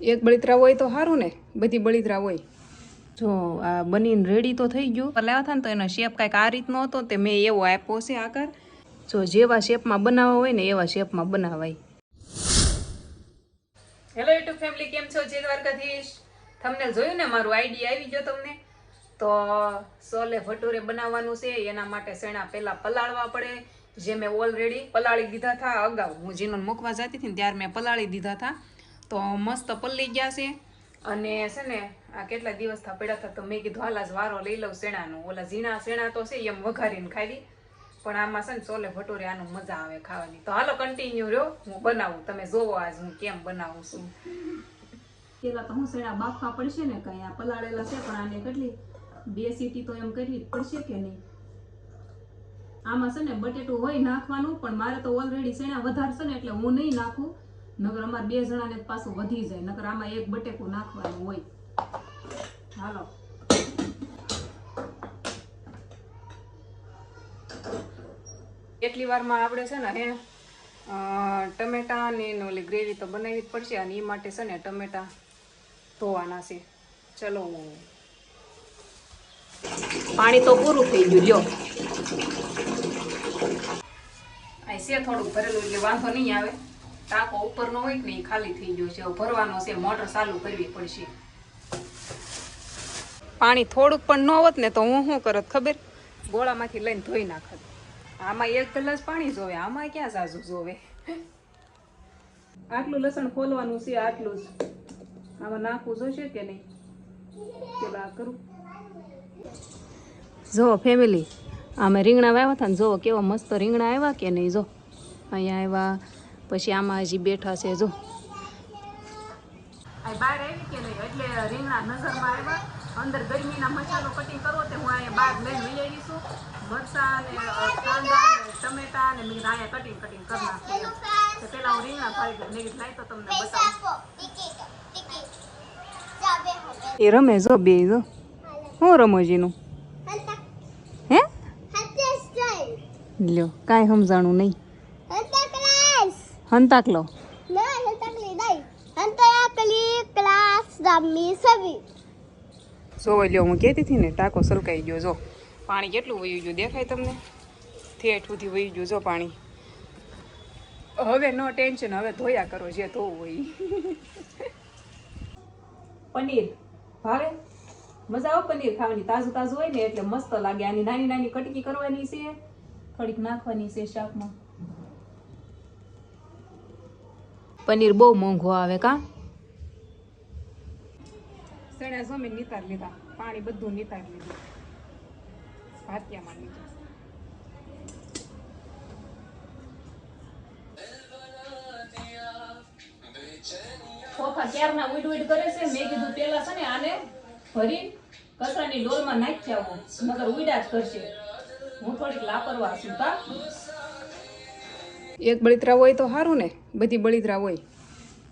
એક બળિતરા હોય તો સારું ને? બધી બળિતરા હોય. જો આ બનીને રેડી તો થઈ ગયું. લાવ્યા હતા ને તો એનો શેપ કાંઈક આ રીતનો હતો તે મેં એવો આપ્યો છે આકાર. જો જેવા શેપમાં બનાવવા હોય ને એવા શેપમાં બનાવાય. હેલો યુટ્યુબ ફેમિલી કેમ છો? જય દ્વારકાધીશ. તમને જોયું ને મારું આઈડિયા આવી ગયો તમને? તો સોલે ભટુરે બનાવવાનું છે એના માટે શેણા પહેલા પલાળવા પડે. જે મેં ઓલરેડી પલાળી દીધા હતા અગાઉ હું જીનોને મૂકવા જતી હતી ત્યારે મેં પલાળી દીધા હતા તો મસ્ત પલ્લી ગયા છે. અને છે ને આ કેટલા દિવસ થા પડ્યા હતા તો મેં કીધું હાલ જ વારો લઈ લઉં શેણાનો. ઓલા ઝીણા શેણા તો છે એમ વઘારીને ખાવી. પણ આમાં છે ને સોલે ભટોરે આનું મજા આવે ખાવાની. તો હાલો કન્ટિન્યુ રહ્યો. હું બનાવું. તમે જોવો આજ હું કેમ બનાવું છું. પેલા તો હું શેણા બાફવા પડશે ને કઈ આ પલાળેલા છે પણ આને કેટલી બે સીટી તો એમ કરવી જ પડશે કે નહીં? આમાં છે ને બટેટું હોય નાખવાનું પણ મારે તો ઓલરેડી શેણા વધારશે ને એટલે હું નહીં નાખું. નગર અમારે બે જણાને જ પાછું વધી જાય નગર આમાં એક બટેકું નાખવાનું હોય. હાલો. એટલી વારમાં આપણે છે ને હે અ, ટમેટા ને એની ઓલી ગ્રેવી તો બનાવવી જ પડશે અને એ માટે છે ને ટમેટા ધોવાના છે. ચલો. પાણી તો પૂરું થઈ ગયું જો અહીં છે થોડુંક ભરેલું એટલે વાંધો નહીં આવે. ટાંકો ઉપરનો હોય ને ખાલી થઈ ગયો છે. ભરવાનો છે, મોટર ચાલુ કરવી પડશે. પાણી થોડુંક પણ ન હોત ને તો હું શું કરત ખબર? ગોળામાંથી લઈને ધોઈ નાખત. આમાં એક ગ્લાસ પાણી જોવે, આમાં ક્યાં સાજુ જોવે? આટલું લસણ ખોલવાનું છે, આટલું જ. આમાં નાખવું જોશે કે નહીં? પેલા કરું. જો ફેમિલી આમાં રીંગણા વાવ્યા હતા ને જો કેવા મસ્ત રીંગણા આવ્યા કે નહીં? જો, અહીંયા આવ્યા પછી આમાં હજી બેઠા છે જો. બહાર આવી કે નહીં એટલે રીંગણા નજરમાં આવ્યા. અંદર ગરમીના મસાલો કટિંગ કરવો તે હું અહીંયા બહાર લઈને લઈ આવી છું. મરચાં ને કાંદા ને ટમેટા ને મેં અહીંયા કટિંગ કટિંગ કરી નાખું. તો પેલા હું રીંગણા ફાળી દઉં મેં તો તમને બતાવું. એ રમે જો બે જો. હું રમોજીનું હે? લ્યો કાંઈ સમજાણું નહીં. હંતાકલો સો લ્યો હું કહેતી હતી ને ટાંકો સલકાઈ ગયો જો પાણી કેટલું વહી ગયું દેખાય તમને થેઠુંથી સુધી વહી ગયું જો પાણી હવે નો ટેન્શન હવે ધોયા કરો જે ધોવું હોય પનીર ભાવે મજા આવે પનીર ખાવાની તાજું તાજું હોય ને એટલે મસ્ત લાગે આની નાની નાની કટકી કરવાની છે થોડીક નાખવાની છે શાકમાં પનીર બહુ મોંઘો આવે કા? સણા જમીન નિતાર લીધા પાણી બધું નિતાર લીધું. ભાતિયામાં લીધું. ક્યારના ઉડ ઉડ કરે છે? મેં કીધું પેલા છે ને આને ભરી કચરાની ડોલમાં નાખી આવો. નકર ઉડા જ કરશે. હું થોડીક લાપરવા છું કા? એક બળિતરા હોય તો સારું ને? બધી બળિતરા હોય.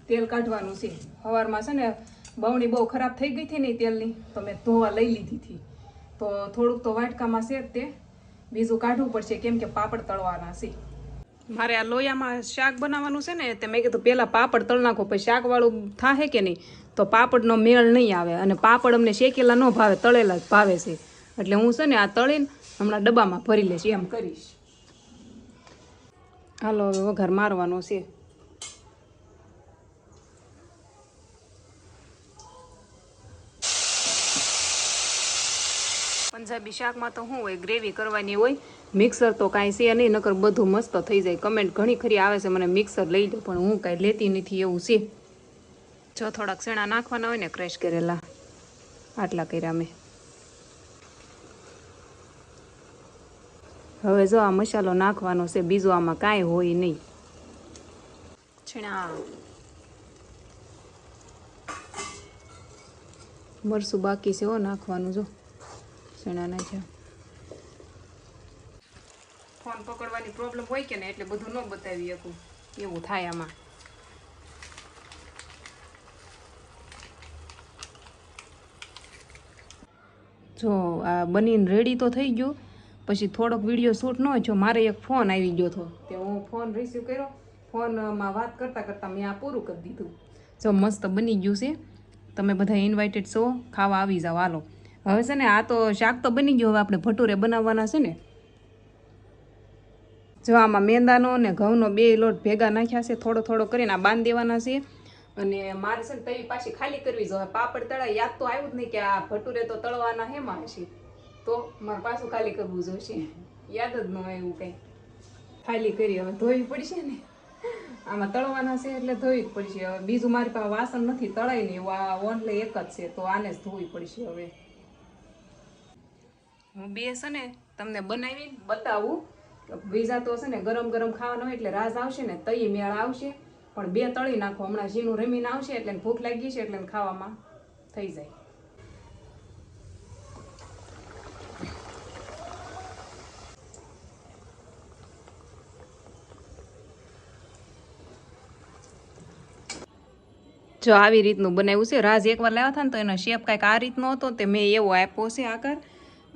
તેલ કાઢવાનું છે. સવારમાં છે ને બવણી બહુ ખરાબ થઈ ગઈ હતી ને તેલની, તો મેં ધોવા લઈ લીધી હતી. તો થોડુંક તો વાટકામાં છે તે. બીજું કાઢવું પડશે, કેમ કે પાપડ તળવાના છે. મારે આ લોયામાં શાક બનાવવાનું છે ને, તે મેં કીધું પહેલાં પાપડ તળ નાખો, પછી શાકવાળું થાશે કે નહીં, તો પાપડનો મેળ નહીં આવે. અને પાપડ અમને શેકેલા ન ભાવે, તળેલા જ ભાવે છે. એટલે હું છે ને આ તળીને હમણાં ડબ્બામાં ભરી લઈશ, એમ કરીશ. હાલો, હવે વઘાર મારવાનો છે. પંજાબી શાકમાં તો શું હોય ગ્રેવી કરવાની હોય મિક્સર તો કાંઈ છે નહીં, નકર બધું મસ્ત થઈ જાય. કમેન્ટ ઘણી ખરી આવે છે, મને મિક્સર લઈ લો, પણ હું કાંઈ લેતી નથી એવું છે. જો થોડાક શેણા નાખવાના હોય ને ક્રેશ કરેલા. આટલા કર્યા મેં. હવે જો આ મસાલો નાખવાનો છે બીજો આમાં કાંઈ હોય નહીં. છીણા મરસું બાકી છે હો નાખવાનું જો. ચણા છે. ફોન પકડવાની પ્રોબ્લેમ હોય કે ને એટલે બધું ન બતાવી શકું એવું થાય આમાં. જો આ બનીને રેડી તો થઈ ગયું. પછી થોડોક વીડિયો શૂટ ન જો મારે એક ફોન આવી ગયો હતો, તે હું ફોન રિસીવ કર્યો. ફોનમાં વાત કરતાં કરતાં મેં આ પૂરું કરી દીધું. જો મસ્ત બની ગયું છે. તમે બધા ઇન્વાઇટેડ છો, ખાવા આવી જાઓ, હાલો. હવે છે ને આ તો શાક તો બની ગયું, હવે આપણે ભટુરે બનાવવાના છે ને. જો આમાં મેંદાનો ને ઘઉંનો બે લોટ ભેગા નાખ્યા છે, થોડો થોડો કરીને આ બાંધી દેવાના છે. અને મારે છે ને તવી પાછી ખાલી કરવી જોઈએ પાપડ તળાય યાદ તો આવ્યું જ નહીં કે આ ભટુરે તો તળવાના હેમાં હશે. તો મારે પાછું ખાલી કરવું જોઈશે યાદ જ ન એવું કંઈ. ખાલી કરી હવે ધોવી પડશે ને. આમાં તળવાના છે એટલે ધોવી જ પડશે. હવે બીજું મારી પાસે વાસણ નથી, તળાય નહીં. એવું આ ઓનલે એક જ છે, તો આને જ ધોવી પડશે હવે. હું બે છે ને તમને બનાવી બતાવું. બીજા તો છે ને ગરમ ગરમ ખાવાનું હોય એટલે રાસ આવશે ને, તઈ મેળ આવશે. પણ બે તળી નાખો. હમણાં ઝીણું રમીને આવશે એટલે ભૂખ લાગી છે એટલે ખાવામાં થઈ જાય. જો આવી રીતનું બનાવ્યું છે. રાજ એકવાર લાવ્યા હતા ને તો એનો શેપ કાંઈક આ રીતનો હતો તે મેં એવો આપ્યો છે આકાર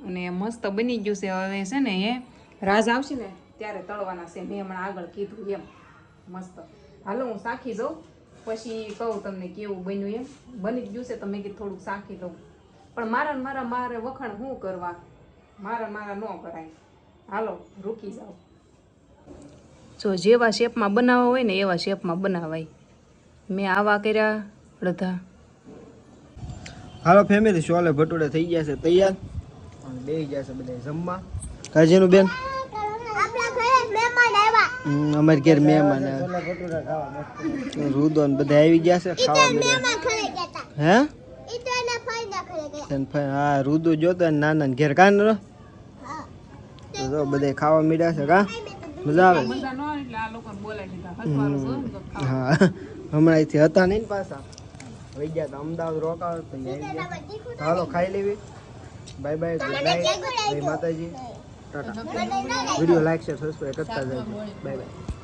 અને મસ્ત બની ગયું છે હવે છે ને એ. રાજ આવશે ને ત્યારે તળવાના છે. મેં હમણાં આગળ કીધું એમ. મસ્ત. હાલો, હું સાખી જાઉં પછી કહું તમને કેવું બન્યું એમ. બની ગયું છે તો મેં કીધું થોડુંક સાખી લઉં પણ મારા મારા, મારે વખાણ શું કરવા? મારા મારા ન કરાય. હાલો, રૂકી જાઓ. જો જેવા શેપમાં બનાવવા હોય ને એવા શેપમાં બનાવાય. મેં આવા કર્યા અડધા હાલો ફેમિલી શોલે ભટુડે થઈ ગયા છે તૈયાર? અને બેસી ગયા છે બધા જમવા. કાજીનું બેન? હમ, અમારી ઘેર મહેમાન આવ્યા. રૂદો ને બધા આવી ગયા છે? ખાવા હે? હા રૂદો જોતો ને નાના ને ઘેર કાન રો તો બધા ખાવા મળ્યા છે કા? મજા આવે. હા. હમણાં અહીંથી હતા નહીં પાછા. વહી ગયા હતા અમદાવાદ રોકાવ તો હાલો ખાઈ લેવી. બાય બાય ગુડ નાઇટ જય માતાજી. Tata. Video like share subscribe કરતા જાય બાય બાય